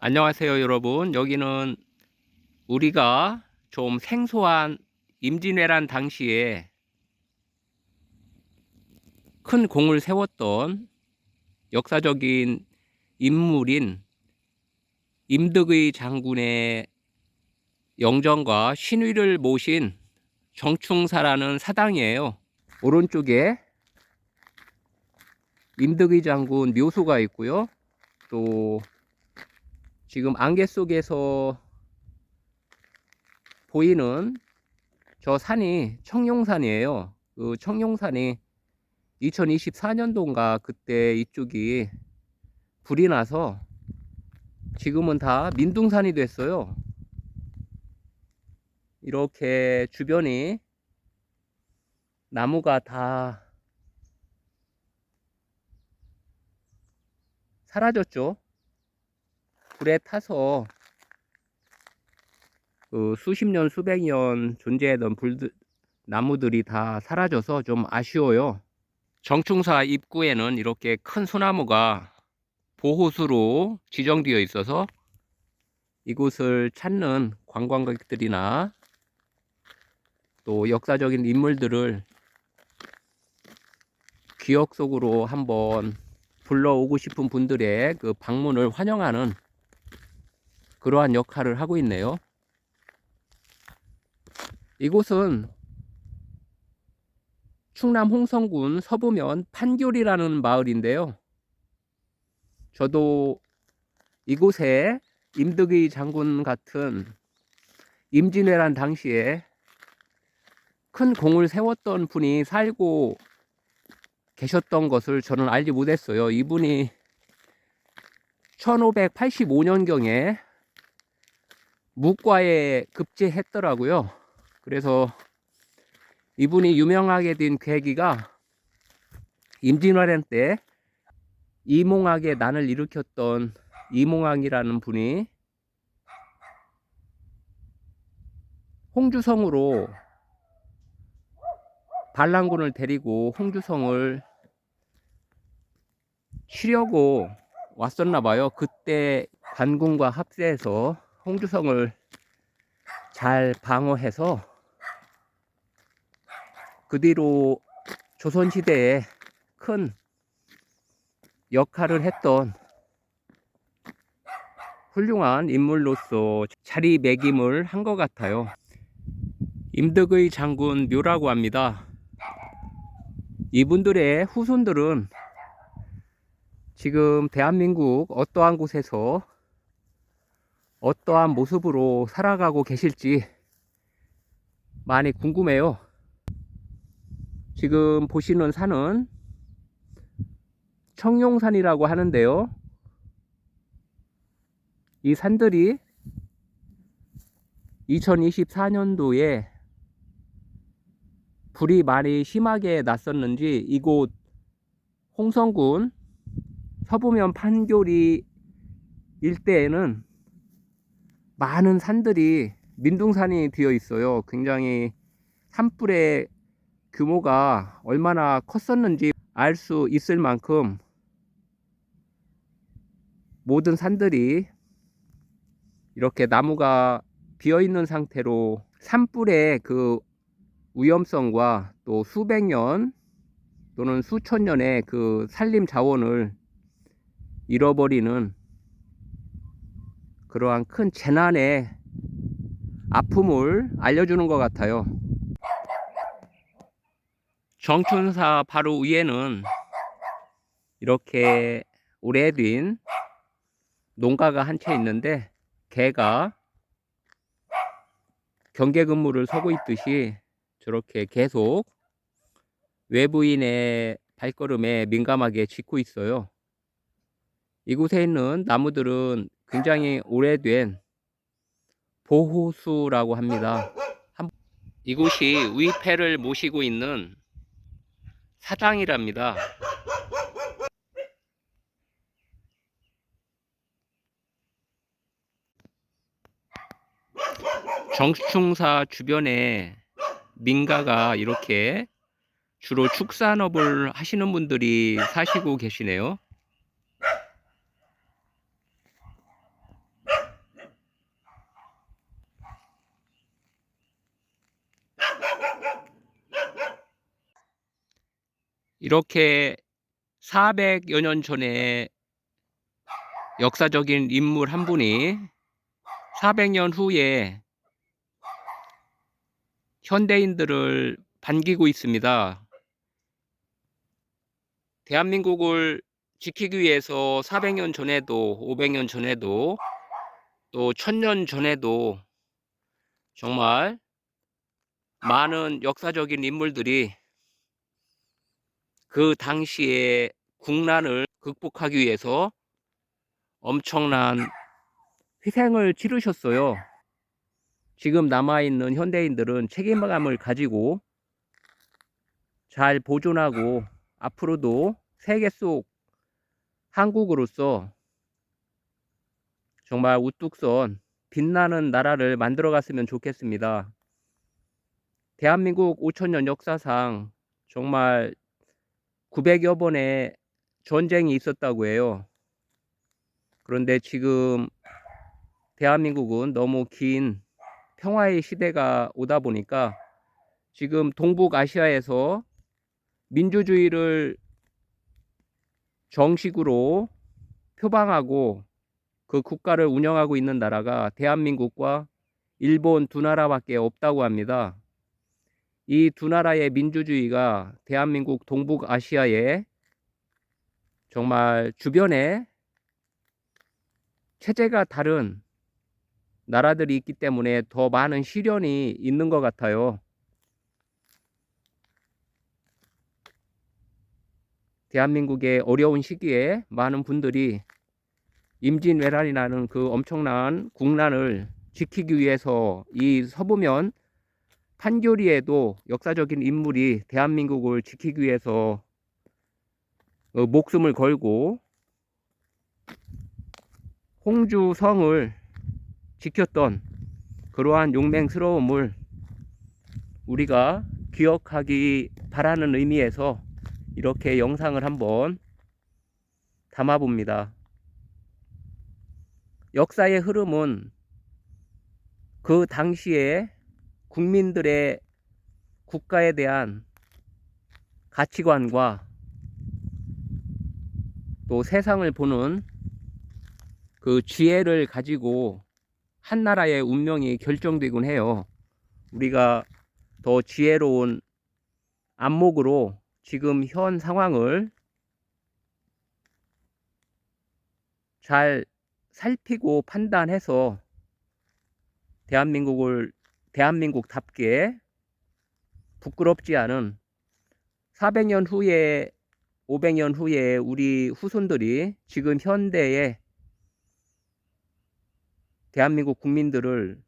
안녕하세요, 여러분. 여기는 우리가 좀 생소한 임진왜란 당시에 큰 공을 세웠던 역사적인 인물인 임득의 장군의 영정과 신위를 모신 정충사라는 사당이에요. 오른쪽에 임득의 장군 묘소가 있고요. 또 지금 안개 속에서 보이는 저 산이 청룡산이에요. 그 청룡산이 2024년도인가 그때 이쪽이 불이 나서 지금은 다 민둥산이 됐어요. 이렇게 주변이 나무가 다 사라졌죠. 불에 타서 그 수십 년, 수백 년 존재하던 불들, 나무들이 다 사라져서 좀 아쉬워요. 정충사 입구에는 이렇게 큰 소나무가 보호수로 지정되어 있어서 이곳을 찾는 관광객들이나 또 역사적인 인물들을 기억 속으로 한번 불러오고 싶은 분들의 그 방문을 환영하는 그러한 역할을 하고 있네요. 이곳은 충남 홍성군 서부면 판교리라는 마을인데요. 저도 이곳에 임득의 장군 같은 임진왜란 당시에 큰 공을 세웠던 분이 살고 계셨던 것을 저는 알지 못했어요. 이분이 1585년경에 묵과에 급제했더라고요. 그래서 이분이 유명하게 된 계기가 임진왜란 때 이몽학의 난을 일으켰던 이몽학이라는 분이 홍주성으로 반란군을 데리고 홍주성을 치려고 왔었나 봐요. 그때 관군과 합세해서 홍주성을 잘 방어해서 그 뒤로 조선시대에 큰 역할을 했던 훌륭한 인물로서 자리매김을 한 것 같아요. 임덕의 장군 묘라고 합니다. 이분들의 후손들은 지금 대한민국 어떠한 곳에서 어떠한 모습으로 살아가고 계실지 많이 궁금해요. 지금 보시는 산은 청룡산이라고 하는데요. 이 산들이 2024년도에 불이 많이 심하게 났었는지 이곳 홍성군 서부면 판교리 일대에는 많은 산들이 민둥산이 되어 있어요. 굉장히 산불의 규모가 얼마나 컸었는지 알 수 있을 만큼 모든 산들이 이렇게 나무가 비어 있는 상태로 산불의 그 위험성과 또 수백 년 또는 수천 년의 그 산림 자원을 잃어버리는 그러한 큰 재난의 아픔을 알려주는 것 같아요. 정춘사 바로 위에는 이렇게 오래된 농가가 한 채 있는데 개가 경계 근무를 서고 있듯이 저렇게 계속 외부인의 발걸음에 민감하게 짖고 있어요. 이곳에 있는 나무들은 굉장히 오래된 보호수라고 합니다. 이곳이 위패를 모시고 있는 사당이랍니다. 정충사 주변에 민가가 이렇게 주로 축산업을 하시는 분들이 사시고 계시네요. 이렇게 400여 년 전에 역사적인 인물 한 분이 400년 후에 현대인들을 반기고 있습니다. 대한민국을 지키기 위해서 400년 전에도 500년 전에도 또 1000년 전에도 정말 많은 역사적인 인물들이 그 당시에 국난을 극복하기 위해서 엄청난 희생을 치르셨어요. 지금 남아있는 현대인들은 책임감을 가지고 잘 보존하고 앞으로도 세계 속 한국으로서 정말 우뚝 선 빛나는 나라를 만들어 갔으면 좋겠습니다. 대한민국 5천년 역사상 정말 900여 번의 전쟁이 있었다고 해요. 그런데 지금 대한민국은 너무 긴 평화의 시대가 오다 보니까 지금 동북아시아에서 민주주의를 정식으로 표방하고 그 국가를 운영하고 있는 나라가 대한민국과 일본 두 나라밖에 없다고 합니다. 이 두 나라의 민주주의가 대한민국 동북아시아에 정말 주변에 체제가 다른 나라들이 있기 때문에 더 많은 시련이 있는 것 같아요. 대한민국의 어려운 시기에 많은 분들이 임진왜란이라는 그 엄청난 국난을 지키기 위해서 이 서부면 판교리에도 역사적인 인물이 대한민국을 지키기 위해서 어, 목숨을 걸고 홍주 성을 지켰던 그러한 용맹스러움을 우리가 기억하기 바라는 의미에서 이렇게 영상을 한번 담아 봅니다. 역사의 흐름은 그 당시에 국민들의 국가에 대한 가치관과 또 세상을 보는 그 지혜를 가지고 한 나라의 운명이 결정되곤 해요. 우리가 더 지혜로운 안목으로 지금 현 상황을 잘 살피고 판단해서 대한민국을 대한민국답게 부끄럽지 않은 400년 후에 500년 후에 우리 후손들이 지금 현대의 대한민국 국민들을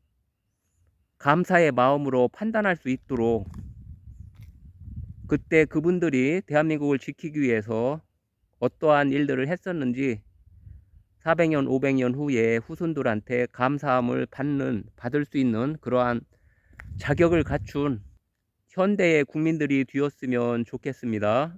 감사의 마음으로 판단할 수 있도록 그때 그분들이 대한민국을 지키기 위해서 어떠한 일들을 했었는지 400년, 500년 후에 후손들한테 감사함을 받는, 받을 수 있는 그러한 자격을 갖춘 현대의 국민들이 되었으면 좋겠습니다.